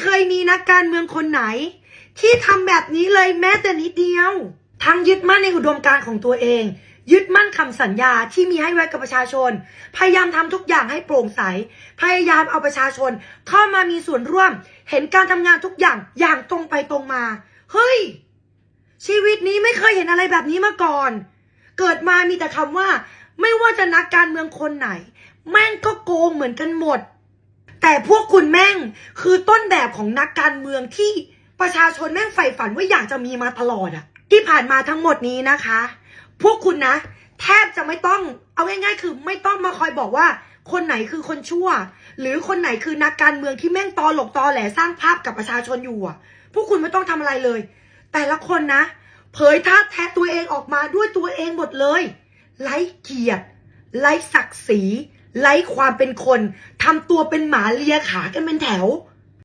เคยมีนักการเมืองคนไหน ที่ทำแบบนี้เลยแม้แต่นิดเดียว ทั้งยึดมั่นในอุดมการณ์ของตัวเอง ยึดมั่นคำสัญญาที่มีให้ไว้กับประชาชน พยายามทำทุกอย่างให้โปร่งใส พยายามเอาประชาชน เข้ามามีส่วนร่วม เห็นการทำงานทุกอย่างอย่างตรงไปตรงมา เฮ้ย ชีวิตนี้ไม่เคยเห็นอะไรแบบนี้มาก่อน เกิดมามีแต่คำว่า ไม่ว่าจะนักการเมืองคนไหน แม่งก็โกงเหมือนกันหมด แต่พวกคุณแม่งคือต้นแบบของนักการเมืองที่ประชาชนแม่งใฝ่ฝันว่าอยากจะมีมาตลอดอะที่ผ่านมาทั้งหมดนี้นะคะ พวกคุณนะ แทบจะไม่ต้องเอาง่ายๆคือไม่ต้องมาคอยบอกว่า คนไหนคือคนชั่ว หรือคนไหนคือนักการเมืองที่แม่งตอหลกตอแหลสร้างภาพกับประชาชนอยู่อะพวกคุณไม่ต้องทำอะไรเลย แต่ละคนนะ เผยท่าแท้ตัวเองออกมาด้วยตัวเองหมดเลยไร้เกียรติไร้ศักดิ์ศรี ไร้ความเป็นคนทำตัวเป็นหมาเลียขากันเป็นแถว